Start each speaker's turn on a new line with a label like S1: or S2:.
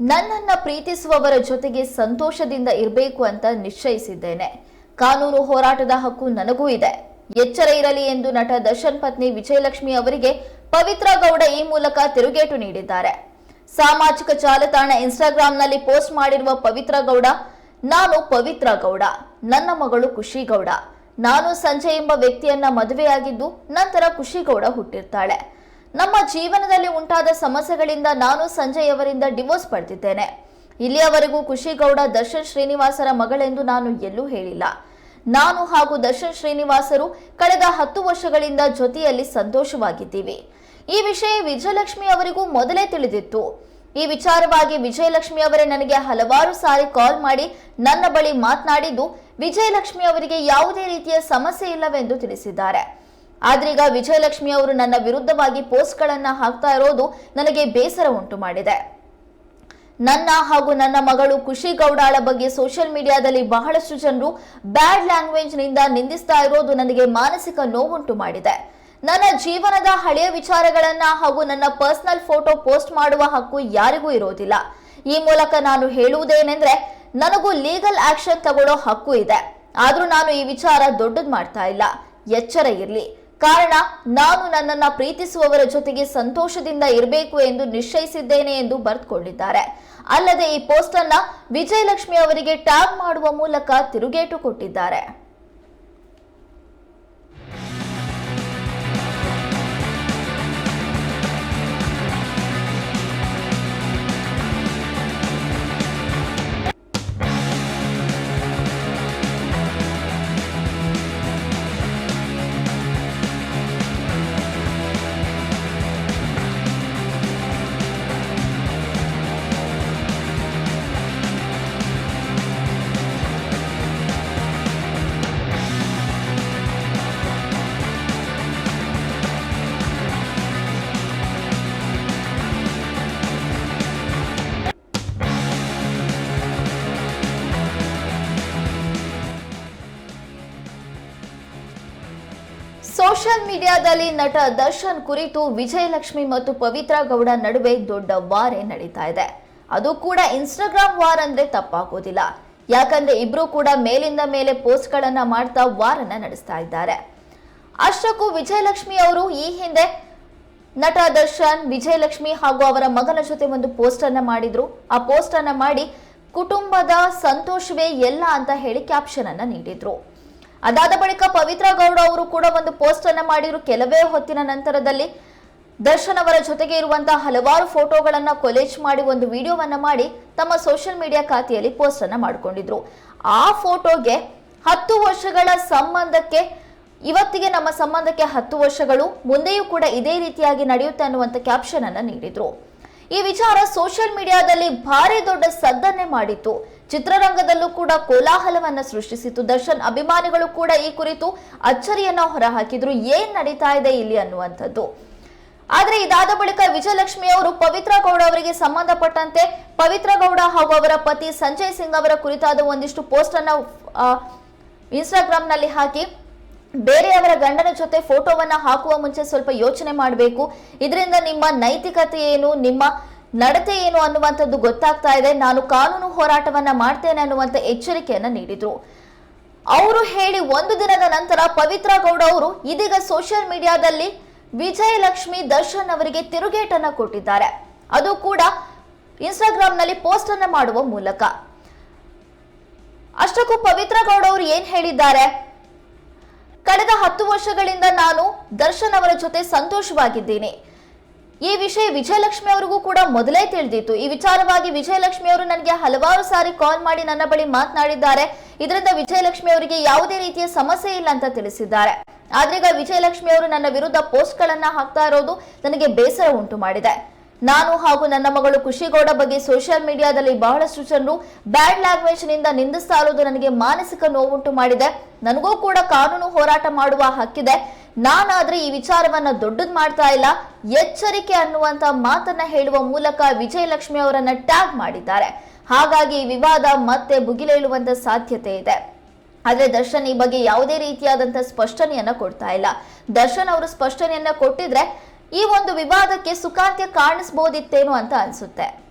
S1: ನನ್ನನ್ನ ಪ್ರೀತಿಸುವವರ ಜೊತೆಗೆ ಸಂತೋಷದಿಂದ ಇರಬೇಕು ಅಂತ ನಿಶ್ಚಯಿಸಿದ್ದೇನೆ. ಕಾನೂನು ಹೋರಾಟದ ಹಕ್ಕು ನನಗೂ ಇದೆ. ಎಚ್ಚರ ಇರಲಿ ಎಂದು ನಟ ದರ್ಶನ್ ಪತ್ನಿ ವಿಜಯಲಕ್ಷ್ಮಿ ಅವರಿಗೆ ಪವಿತ್ರ ಗೌಡ ಈ ಮೂಲಕ ತಿರುಗೇಟು ನೀಡಿದ್ದಾರೆ. ಸಾಮಾಜಿಕ ಜಾಲತಾಣ ಇನ್ಸ್ಟಾಗ್ರಾಂನಲ್ಲಿ ಪೋಸ್ಟ್ ಮಾಡಿರುವ ಪವಿತ್ರ ಗೌಡ, ನಾನು ಪವಿತ್ರ ಗೌಡ, ನನ್ನ ಮಗಳು ಖುಷಿ ಗೌಡ. ನಾನು ಸಂಜಯ್ ಎಂಬ ವ್ಯಕ್ತಿಯನ್ನ ಮದುವೆಯಾಗಿದ್ದು ನಂತರ ಖುಷಿ ಗೌಡ ಹುಟ್ಟಿರ್ತಾಳೆ. ನಮ್ಮ ಜೀವನದಲ್ಲಿ ಉಂಟಾದ ಸಮಸ್ಯೆಗಳಿಂದ ನಾನು ಸಂಜಯ್ ಅವರಿಂದ ಡಿವೋರ್ಸ್ ಪಡೆದಿದ್ದೇನೆ. ಇಲ್ಲಿಯವರೆಗೂ ಖುಷಿಗೌಡ ದರ್ಶನ್ ಶ್ರೀನಿವಾಸರ ಮಗಳೆಂದು ನಾನು ಎಲ್ಲೂ ಹೇಳಿಲ್ಲ. ನಾನು ಹಾಗೂ ದರ್ಶನ್ ಶ್ರೀನಿವಾಸರು ಕಳೆದ ಹತ್ತು ವರ್ಷಗಳಿಂದ ಜೊತೆಯಲ್ಲಿ ಸಂತೋಷವಾಗಿದ್ದೀವಿ. ಈ ವಿಷಯ ವಿಜಯಲಕ್ಷ್ಮಿ ಅವರಿಗೂ ಮೊದಲೇ ತಿಳಿದಿತ್ತು. ಈ ವಿಚಾರವಾಗಿ ವಿಜಯಲಕ್ಷ್ಮಿ ಅವರೇ ನನಗೆ ಹಲವಾರು ಸಾರಿ ಕಾಲ್ ಮಾಡಿ ನನ್ನ ಬಳಿ ಮಾತನಾಡಿದ್ದು, ವಿಜಯಲಕ್ಷ್ಮಿ ಅವರಿಗೆ ಯಾವುದೇ ರೀತಿಯ ಸಮಸ್ಯೆ ಇಲ್ಲವೆಂದು ತಿಳಿಸಿದ್ದಾರೆ. ಆದ್ರೀಗ ವಿಜಯಲಕ್ಷ್ಮಿ ಅವರು ನನ್ನ ವಿರುದ್ಧವಾಗಿ ಪೋಸ್ಟ್ಗಳನ್ನ ಹಾಕ್ತಾ ಇರೋದು ನನಗೆ ಬೇಸರ ಉಂಟು ಮಾಡಿದೆ. ನನ್ನ ಹಾಗೂ ನನ್ನ ಮಗಳು ಖುಷಿ ಗೌಡಾಳ ಬಗ್ಗೆ ಸೋಷಿಯಲ್ ಮೀಡಿಯಾದಲ್ಲಿ ಬಹಳಷ್ಟು ಜನರು ಬ್ಯಾಡ್ ಲ್ಯಾಂಗ್ವೇಜ್ನಿಂದ ನಿಂದಿಸ್ತಾ ಇರೋದು ನನಗೆ ಮಾನಸಿಕ ನೋವುಂಟು ಮಾಡಿದೆ. ನನ್ನ ಜೀವನದ ಹಳೆಯ ವಿಚಾರಗಳನ್ನ ಹಾಗೂ ನನ್ನ ಪರ್ಸನಲ್ ಫೋಟೋ ಪೋಸ್ಟ್ ಮಾಡುವ ಹಕ್ಕು ಯಾರಿಗೂ ಇರೋದಿಲ್ಲ. ಈ ಮೂಲಕ ನಾನು ಹೇಳುವುದೇನೆಂದ್ರೆ, ನನಗೂ ಲೀಗಲ್ ಆಕ್ಷನ್ ತಗೊಳ್ಳೋ ಹಕ್ಕು ಇದೆ. ಆದ್ರೂ ನಾನು ಈ ವಿಚಾರ ದೊಡ್ಡದು ಮಾಡ್ತಾ ಇಲ್ಲ. ಎಚ್ಚರ ಇರ್ಲಿ. ಕಾರಣ, ನಾನು ನನ್ನನ್ನ ಪ್ರೀತಿಸುವವರ ಜೊತೆಗೆ ಸಂತೋಷದಿಂದ ಇರಬೇಕು ಎಂದು ನಿಶ್ಚಯಿಸಿದ್ದೇನೆ ಎಂದು ಬರೆದುಕೊಂಡಿದ್ದಾರೆ. ಅಲ್ಲದೆ ಈ ಪೋಸ್ಟ್ ಅನ್ನ ವಿಜಯಲಕ್ಷ್ಮಿ ಅವರಿಗೆ ಟ್ಯಾಗ್ ಮಾಡುವ ಮೂಲಕ ತಿರುಗೇಟು ಕೊಟ್ಟಿದ್ದಾರೆ. ಸೋಷಿಯಲ್ ಮೀಡಿಯಾದಲ್ಲಿ ನಟ ದರ್ಶನ್ ಕುರಿತು ವಿಜಯಲಕ್ಷ್ಮಿ ಮತ್ತು ಪವಿತ್ರ ಗೌಡ ನಡುವೆ ದೊಡ್ಡ ವಾರೆ ನಡೀತಾ ಇದೆ. ಅದು ಕೂಡ ಇನ್ಸ್ಟಾಗ್ರಾಮ್ ವಾರ್ ಅಂದ್ರೆ ತಪ್ಪಾಗೋದಿಲ್ಲ. ಯಾಕಂದ್ರೆ ಇಬ್ರು ಕೂಡ ಮೇಲಿಂದ ಮೇಲೆ ಪೋಸ್ಟ್ಗಳನ್ನ ಮಾಡ್ತಾ ವಾರನ್ನ ನಡೆಸ್ತಾ ಇದ್ದಾರೆ. ಅಷ್ಟಕ್ಕೂ ವಿಜಯಲಕ್ಷ್ಮಿ ಅವರು ಈ ಹಿಂದೆ ನಟ ದರ್ಶನ್, ವಿಜಯಲಕ್ಷ್ಮಿ ಹಾಗೂ ಅವರ ಮಗನ ಜೊತೆ ಒಂದು ಪೋಸ್ಟ್ ಅನ್ನ ಮಾಡಿದ್ರು. ಆ ಪೋಸ್ಟ್ ಅನ್ನ ಮಾಡಿ ಕುಟುಂಬದ ಸಂತೋಷವೇ ಎಲ್ಲ ಅಂತ ಹೇಳಿ ಕ್ಯಾಪ್ಷನ್ ಅನ್ನ ನೀಡಿದ್ರು. ಅದಾದ ಬಳಿಕ ಪವಿತ್ರ ಗೌಡ ಅವರು ಕೂಡ ಒಂದು ಪೋಸ್ಟ್ ಅನ್ನ ಮಾಡಿದ್ರು ಕೆಲವೇ ಹೊತ್ತಿನ ನಂತರದಲ್ಲಿ ದರ್ಶನ್ ಅವರ ಜೊತೆಗೆ ಇರುವಂತಹ ಹಲವಾರು ಫೋಟೋಗಳನ್ನ ಕೊಲೇಜ್ ಮಾಡಿ ಒಂದು ವಿಡಿಯೋವನ್ನ ಮಾಡಿ ತಮ್ಮ ಸೋಷಿಯಲ್ ಮೀಡಿಯಾ ಖಾತೆಯಲ್ಲಿ ಪೋಸ್ಟ್ ಅನ್ನ ಮಾಡಿಕೊಂಡಿದ್ರು. ಆ ಫೋಟೋಗೆ ಹತ್ತು ವರ್ಷಗಳ ಸಂಬಂಧಕ್ಕೆ, ಇವತ್ತಿಗೆ ನಮ್ಮ ಸಂಬಂಧಕ್ಕೆ ಹತ್ತು ವರ್ಷಗಳು, ಮುಂದೆಯೂ ಕೂಡ ಇದೇ ರೀತಿಯಾಗಿ ನಡೆಯುತ್ತೆ ಅನ್ನುವಂತ ಕ್ಯಾಪ್ಷನ್ ಅನ್ನ ನೀಡಿದ್ರು. ಈ ವಿಚಾರ ಸೋಷಿಯಲ್ ಮೀಡಿಯಾದಲ್ಲಿ ಭಾರಿ ದೊಡ್ಡ ಸದ್ದನ್ನೇ ಮಾಡಿತ್ತು. ಚಿತ್ರರಂಗದಲ್ಲೂ ಕೂಡ ಕೋಲಾಹಲವನ್ನ ಸೃಷ್ಟಿಸಿತು ದರ್ಶನ್ ಅಭಿಮಾನಿಗಳು ಕೂಡ ಈ ಕುರಿತು ಅಚ್ಚರಿಯನ್ನ ಹೊರಹಾಕಿದ್ರು. ಏನ್ ನಡೀತಾ ಇದೆ ಇಲ್ಲಿ ಅನ್ನುವಂಥದ್ದು. ಆದ್ರೆ ಇದಾದ ಬಳಿಕ ವಿಜಯಲಕ್ಷ್ಮಿ ಅವರು ಪವಿತ್ರ ಗೌಡ ಅವರಿಗೆ ಸಂಬಂಧಪಟ್ಟಂತೆ ಪವಿತ್ರ ಗೌಡ ಹಾಗೂ ಅವರ ಪತಿ ಸಂಜಯ್ ಸಿಂಗ್ ಅವರ ಕುರಿತಾದ ಒಂದಿಷ್ಟು ಪೋಸ್ಟ್ ಅನ್ನ ಇನ್ಸ್ಟಾಗ್ರಾಮ್ನಲ್ಲಿ ಹಾಕಿ ಬೇರೆಯವರ ಗಂಡನ ಜೊತೆ ಫೋಟೋವನ್ನ ಹಾಕುವ ಮುಂಚೆ ಸ್ವಲ್ಪ ಯೋಚನೆ ಮಾಡಬೇಕು. ಇದರಿಂದ ನಿಮ್ಮ ನೈತಿಕತೆ ಏನು, ನಿಮ್ಮ ನಡತೆ ಏನು ಅನ್ನುವಂಥದ್ದು ಗೊತ್ತಾಗ್ತಾ ಇದೆ. ನಾನು ಕಾನೂನು ಹೋರಾಟವನ್ನ ಮಾಡ್ತೇನೆ ಅನ್ನುವಂತ ಎಚ್ಚರಿಕೆಯನ್ನ ನೀಡಿದ್ರು. ಅವರು ಹೇಳಿ ಒಂದು ದಿನದ ನಂತರ ಪವಿತ್ರ ಗೌಡ ಅವರು ಇದೀಗ ಸೋಷಿಯಲ್ ಮೀಡಿಯಾದಲ್ಲಿ ವಿಜಯಲಕ್ಷ್ಮಿ ದರ್ಶನ್ ಅವರಿಗೆ ತಿರುಗೇಟನ್ನ ಕೊಟ್ಟಿದ್ದಾರೆ. ಅದು ಕೂಡ ಇನ್ಸ್ಟಾಗ್ರಾಂನಲ್ಲಿ ಪೋಸ್ಟ್ ಅನ್ನ ಮಾಡುವ ಮೂಲಕ. ಅಷ್ಟಕ್ಕೂ ಪವಿತ್ರ ಗೌಡ ಅವರು ಏನ್ ಹೇಳಿದ್ದಾರೆ? ಕಳೆದ ಹತ್ತು ವರ್ಷಗಳಿಂದ ನಾನು ದರ್ಶನ್ ಅವರ ಜೊತೆ ಸಂತೋಷವಾಗಿದ್ದೇನೆ. ಈ ವಿಷಯ ವಿಜಯಲಕ್ಷ್ಮಿ ಅವರಿಗೂ ಕೂಡ ಮೊದಲೇ ತಿಳಿದಿತ್ತು. ಈ ವಿಚಾರವಾಗಿ ವಿಜಯಲಕ್ಷ್ಮಿ ಅವರು ನನಗೆ ಹಲವಾರು ಸಾರಿ ಕಾಲ್ ಮಾಡಿ ನನ್ನ ಬಳಿ ಮಾತನಾಡಿದ್ದಾರೆ. ಇದರಿಂದ ವಿಜಯಲಕ್ಷ್ಮಿ ಅವರಿಗೆ ಯಾವುದೇ ರೀತಿಯ ಸಮಸ್ಯೆ ಇಲ್ಲ ಅಂತ ತಿಳಿಸಿದ್ದಾರೆ. ಆದ್ರೀಗ ವಿಜಯಲಕ್ಷ್ಮಿ ಅವರು ನನ್ನ ವಿರುದ್ಧ ಪೋಸ್ಟ್ಗಳನ್ನ ಹಾಕ್ತಾ ಇರೋದು ನನಗೆ ಬೇಸರ ಉಂಟು ಮಾಡಿದೆ. ನಾನು ಹಾಗೂ ನನ್ನ ಮಗಳು ಖುಷಿಗೌಡ ಬಗ್ಗೆ ಸೋಷಿಯಲ್ ಮೀಡಿಯಾದಲ್ಲಿ ಬಹಳಷ್ಟು ಜನರು ಬ್ಯಾಡ್ ಲ್ಯಾಂಗ್ವೇಜ್ನಿಂದ ನಿಂದಿಸ್ತಾ ಇರೋದು ನನಗೆ ಮಾನಸಿಕ ನೋವುಂಟು ಮಾಡಿದೆ. ನನಗೂ ಕೂಡ ಕಾನೂನು ಹೋರಾಟ ಮಾಡುವ ಹಕ್ಕಿದೆ. ನಾನಾದ್ರೆ ಈ ವಿಚಾರವನ್ನ ದೊಡ್ಡದ್ ಮಾಡ್ತಾ ಇಲ್ಲ. ಎಚ್ಚರಿಕೆ ಅನ್ನುವಂತ ಮಾತನ್ನ ಹೇಳುವ ಮೂಲಕ ವಿಜಯಲಕ್ಷ್ಮಿ ಅವರನ್ನ ಟ್ಯಾಗ್ ಮಾಡಿದ್ದಾರೆ. ಹಾಗಾಗಿ ಈ ವಿವಾದ ಮತ್ತೆ ಬುಗಿಲೇಳುವಂತ ಸಾಧ್ಯತೆ ಇದೆ. ಆದ್ರೆ ದರ್ಶನ್ ಈ ಬಗ್ಗೆ ಯಾವುದೇ ರೀತಿಯಾದಂತ ಸ್ಪಷ್ಟನೆಯನ್ನ ಕೊಡ್ತಾ ಇಲ್ಲ. ದರ್ಶನ್ ಅವರು ಸ್ಪಷ್ಟನೆಯನ್ನ ಕೊಟ್ಟಿದ್ರೆ ಈ ಒಂದು ವಿವಾದಕ್ಕೆ ಸುಖಾಂತ್ಯ ಕಾಣಿಸ್ಬೋದಿತ್ತೇನೋ ಅಂತ ಅನ್ಸುತ್ತೆ.